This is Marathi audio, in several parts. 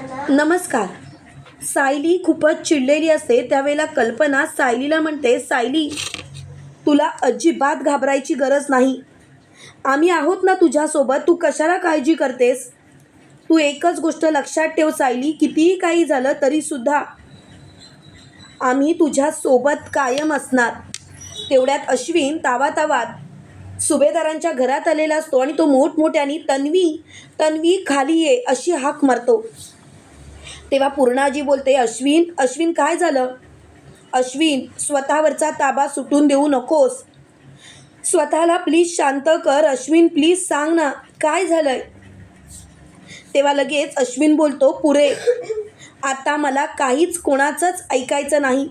नमस्कार. सायली खूपच चिडलेली असते त्यावेळेला कल्पना सायलीला म्हणते सायली तुला अजिबात घाबरायची गरज नाही. आम्ही आहोत ना तुझ्यासोबत तू कशाला काळजी करतेस? तू एकच गोष्ट लक्षात ठेव सायली कितीही काही झालं तरीसुद्धा आम्ही तुझ्यासोबत कायम असणार. तेवढ्यात अश्विन तावातावात सुभेदारांच्या घरात आलेला असतो आणि तो मोठमोठ्याने तन्वी तन्वी खाली ये अशी हाक मारतो. तेव्हा पूर्णाजी बोलते अश्विन अश्विन काय झालं? अश्विन स्वतःवरचा ताबा सुटून देऊ नकोस. स्वतःला प्लीज शांत कर. अश्विन प्लीज सांग ना काय झालंय? तेव्हा लगेच अश्विन बोलतो पुरे आता मला काहीच कोणाचंच ऐकायचं नाही.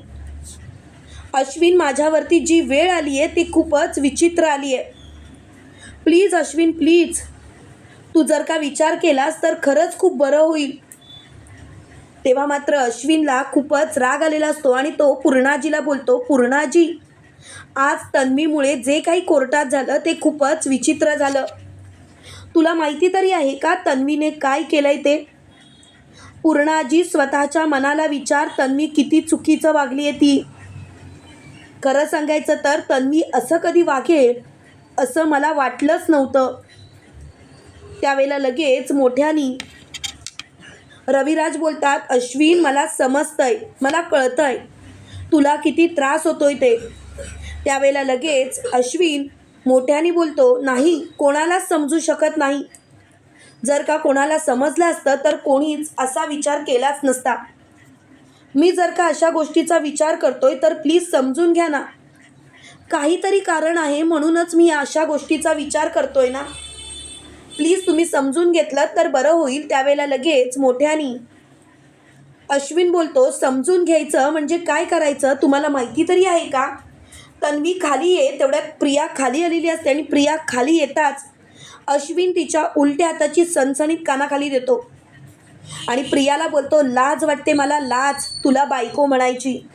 अश्विन माझ्यावरती जी वेळ आली आहे ती खूपच विचित्र आली आहे प्लीज अश्विन प्लीज तू जर का विचार केलास तर खरंच खूप बरं होईल. तेव्हा मात्र अश्विनला खूपच राग आलेला असतो आणि तो पूर्णाजीला बोलतो पूर्णाजी आज तन्वीमुळे जे काही कोर्टात झालं ते खूपच विचित्र झालं. तुला माहिती तरी आहे का तन्वीने काय केलंय ते? पूर्णाजी स्वतःच्या मनाला विचार तन्वी किती चुकीचं वागली आहे ती. खरं सांगायचं तर तन्वी असं कधी वागेल असं मला वाटलंच नव्हतं. त्यावेळेला लगेच मोठ्यानी रविराज बोलतात अश्विन मला समजतंय मला कळतंय. तुला किती त्रास होतोय ते. त्यावेळेला लगेच अश्विन मोठ्याने बोलतो नाही कोणालाच समजू शकत नाही. जर का कोणाला समजलं असतं तर कोणीच असा विचार केलाच नसता. मी जर का अशा गोष्टीचा विचार करतोय तर प्लीज समजून घ्या ना. काहीतरी कारण आहे म्हणूनच मी अशा गोष्टीचा विचार करतोय ना. प्लीज तुम्ही समजून घेतलं तर बरं होईल त्यावेळेला लगेच मोठ्यानी. अश्विन बोलतो समजून घ्यायचं म्हणजे काय करायचं? तुम्हाला माहिती तरी आहे का? तन्वी खाली ये तेवढ्यात प्रिया खाली आलेली असते आणि प्रिया खाली येताच अश्विन तिच्या उलट्या हाताची सणसणीत कानाखाली देतो. आणि प्रियाला बोलतो लाज वाटते मला लाज तुला बायको म्हणायची.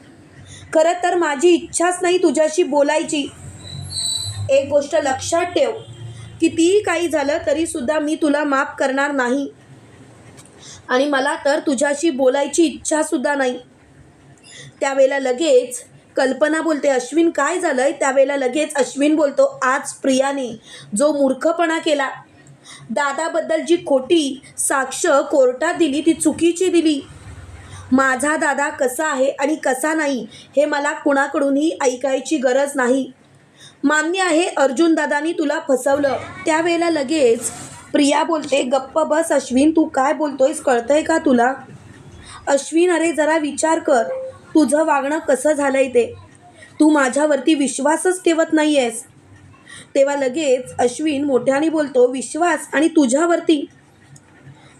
खरं तर माझी इच्छाच नाही तुझ्याशी बोलायची. एक गोष्ट लक्षात ठेव. कितीही काही झालं तरीसुद्धा मी तुला माफ करणार नाही. आणि मला तर तुझ्याशी बोलायची इच्छासुद्धा नाही. त्यावेळेला लगेच कल्पना बोलते अश्विन काय झालंय? त्यावेळेला लगेच अश्विन बोलतो आज प्रियाने जो मूर्खपणा केला दादाबद्दल जी खोटी साक्ष कोर्टात दिली ती चुकीची दिली. माझा दादा कसा आहे आणि कसा नाही हे मला कुणाकडूनही ऐकायची गरज नाही. मान्य आहे अर्जुन दादानी तुला फसवलं. त्यावेळेला लगेच प्रिया बोलते गप्प बस अश्विन तू काय बोलतोयस कळतंय का तुला? अश्विन अरे जरा विचार कर तुझं वागणं कसं झालंय ते? तू माझ्यावरती विश्वासच ठेवत नाही आहेस तेव्हा लगेच अश्विन मोठ्याने बोलतो विश्वास आणि तुझ्यावरती?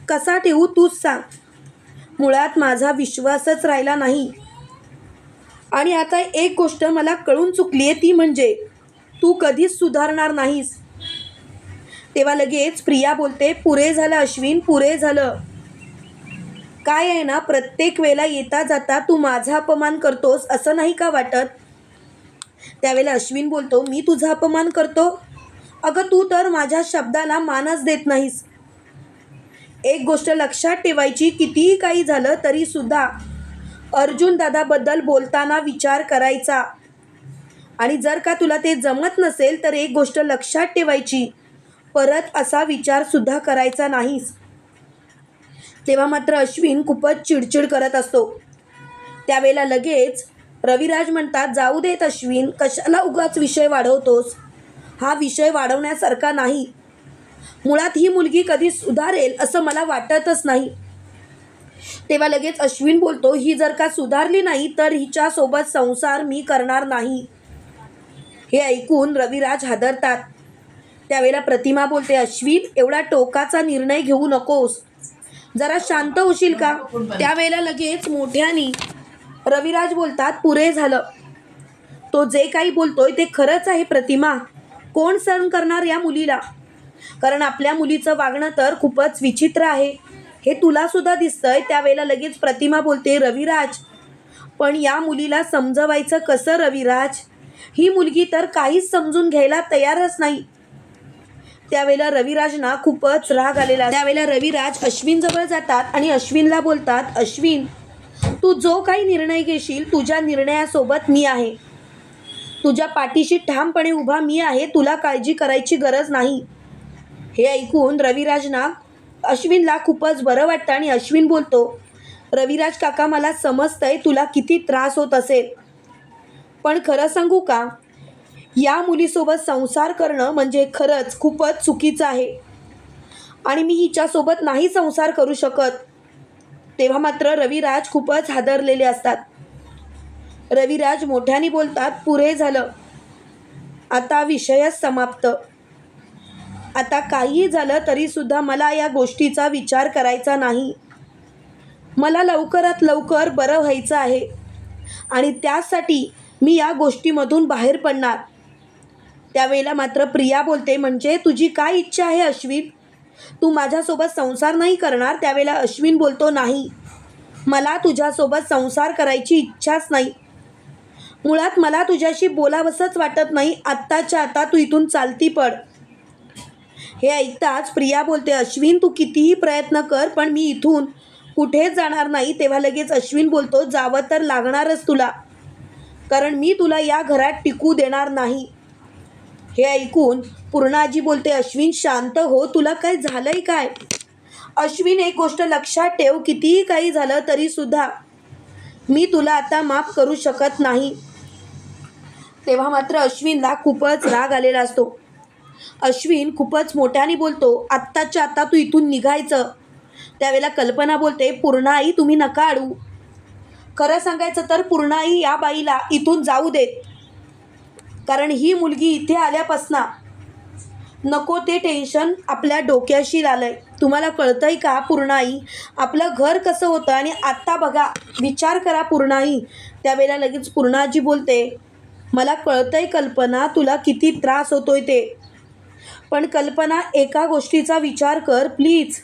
कसा ठेवू तूच सांग. मुळात माझा विश्वासच राहिला नाही. आणि आता एक गोष्ट मला कळून चुकली आहे ती म्हणजे तू कधीच सुधारणार नाहीस. तेव्हा लगेच प्रिया बोलते पुरे झालं अश्विन पुरे झालं. काय आहे ना प्रत्येक वेळेला येता जाता तू माझा अपमान करतोस असं नाही का वाटत? त्यावेळेला अश्विन बोलतो मी तुझा अपमान करतो? अगं तू तर माझ्या शब्दाला मानच देत नाहीस. एक गोष्ट लक्षात ठेवायची कितीही काही झालं तरीसुद्धा अर्जुन दादाबद्दल बोलताना विचार करायचा. आणि जर का तुला ते जमत नसेल तर एक गोष्ट लक्षात ठेवायची. परत असा विचारसुद्धा करायचा नाहीस. तेव्हा मात्र अश्विन खूपच चिडचिड करत असतो. त्यावेळेला लगेच रविराज म्हणतात जाऊ देत अश्विन कशाला उगाच विषय वाढवतोस? हा विषय वाढवण्यासारखा नाही. मुळात ही मुलगी कधी सुधारेल असं मला वाटतच नाही. तेव्हा लगेच अश्विन बोलतो ही जर का सुधारली नाही तर हिच्यासोबत संसार मी करणार नाही. हे ऐकून रविराज हादरतात. त्यावेळेला प्रतिमा बोलते अश्विन एवढा टोकाचा निर्णय घेऊ नकोस. जरा शांत होशील का? त्यावेळेला लगेच मोठ्यानी रविराज बोलतात पुरे झालं. तो जे काही बोलतोय ते खरंच आहे प्रतिमा. कोण सहन करणार या मुलीला? कारण आपल्या मुलीचं वागणं तर खूपच विचित्र आहे. हे तुला सुद्धा दिसतंय. त्यावेळेला लगेच प्रतिमा बोलते रविराज पण या मुलीला समजवायचं कसं रविराज? ही मुलगी तर काहीच समजून घ्यायला तयारच नाही. त्यावेळेला रविराजना खूपच राग आलेला त्यावेळेला रविराज अश्विन जवळ जातात आणि अश्विनला बोलतात अश्विन तू जो काही निर्णय घेशील तुझ्या निर्णयासोबत मी आहे. तुझ्या पाठीशी ठामपणे उभा मी आहे तुला काळजी करायची गरज नाही. हे ऐकून रविराजना अश्विनला खूपच बरं वाटतं आणि अश्विन बोलतो रविराज काका मला समजतंय तुला किती त्रास होत असेल. पण खरं सांगू का? या मुलीसोबत संसार करणं म्हणजे खरंच खूपच चुकीचं आहे. आणि मी हिच्यासोबत नाही संसार करू शकत. तेव्हा मात्र रविराज खूपच हादरलेले असतात. रविराज मोठ्याने बोलतात पुरे झालं. आता विषयच समाप्त. आता काहीही झालं तरीसुद्धा मला या गोष्टीचा विचार करायचा नाही. मला लवकरात लवकर बरं व्हायचं आहे. आणि त्यासाठी मी या गोष्टीमधून बाहेर पडणार. त्यावेळेला मात्र प्रिया बोलते म्हणजे तुझी काय इच्छा आहे अश्विन? तू माझ्यासोबत संसार नाही करणार? त्यावेळेला अश्विन बोलतो नाही. मला तुझ्यासोबत संसार करायची इच्छाच नाही. मुळात मला तुझ्याशी बोलावंसंच वाटत नाही. आत्ताच्या आता तू इथून चालती पड. हे ऐकताच प्रिया बोलते अश्विन तू कितीही प्रयत्न कर पण मी इथून कुठेच जाणार नाही? तेव्हा लगेच अश्विन बोलतो जावं तर लागणारच तुला कारण मी तुला या घरात टिकू देणार नाही. हे ऐकून पूर्णाजी बोलते अश्विन शांत हो तुला काय झालंय काय? अश्विन एक गोष्ट लक्षात ठेव कितीही काही झालं तरीसुद्धा मी तुला आता माफ करू शकत नाही. तेव्हा मात्र अश्विनला खूपच राग आलेला असतो. अश्विन खूपच मोठ्याने बोलतो आत्ताच्या आत्ता तू इथून निघायचं. त्यावेळेला कल्पना बोलते पूर्णाई तुम्ही नका अडू. खरं सांगायचं तर पूर्णाई या बाईला इथून जाऊ देत कारण ही मुलगी इथे आल्यापासना नको ते टेन्शन आपल्या डोक्याशी आलंय तुम्हाला कळतंय का पूर्णाई? आपलं घर कसं होतं आणि आत्ता बघा विचार करा पूर्णाई. त्यावेळेला लगेच पूर्णाजी बोलते मला कळतंय कल्पना तुला किती त्रास होतोय ते. पण कल्पना एका गोष्टीचा विचार कर प्लीज.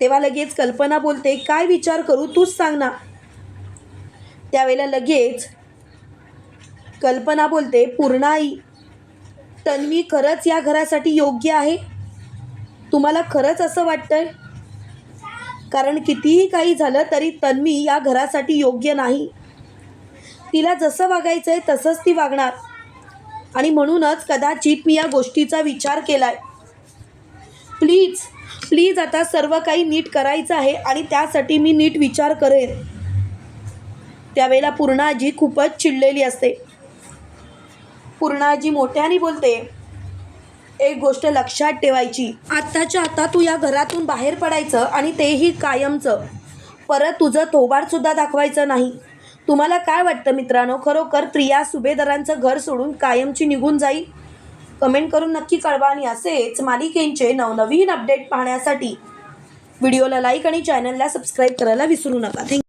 तेव्हा लगेच कल्पना बोलते काय विचार करू? तूच सांग ना. त्यावेळेला लगेच कल्पना बोलते पूर्णाई तन्वी खरंच या घरासाठी योग्य आहे? तुम्हाला खरंच असं वाटतंय? कारण कितीही काही झालं तरी तन्वी या घरासाठी योग्य नाही. तिला जसं वागायचं आहे तसंच ती वागणार. आणि म्हणूनच कदाचित मी या गोष्टीचा विचार केला आहे प्लीज प्लीज आता सर्व काही नीट करायचं आहे आणि त्यासाठी मी नीट विचार करेन. त्यावेळेला पूर्णाजी खूपच चिडलेली असते. पूर्णाजी मोठ्याने बोलते एक गोष्ट लक्षात ठेवायची. आत्ताच्या आता तू या घरातून बाहेर पडायचं आणि तेही कायमचं. परत तुझं थोबाडसुद्धा दाखवायचं नाही. तुम्हाला काय वाटतं मित्रांनो? खरोखर प्रिया सुभेदारांचं घर सोडून कायमची निघून जाईल? कमेंट करून नक्की कळवा आणि असेच मालिकेंचे नवनवीन अपडेट पाहण्यासाठी व्हिडिओला लाईक आणि चॅनलला सबस्क्राईब करायला विसरू नका. थँक्यू